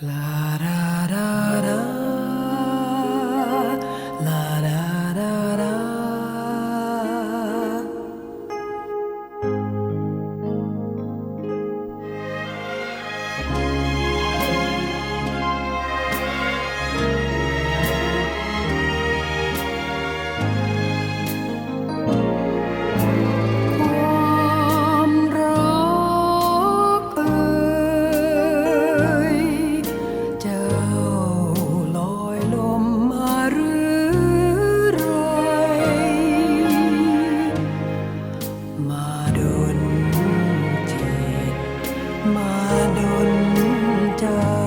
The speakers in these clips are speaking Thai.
La. มาดนใจ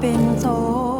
变ป็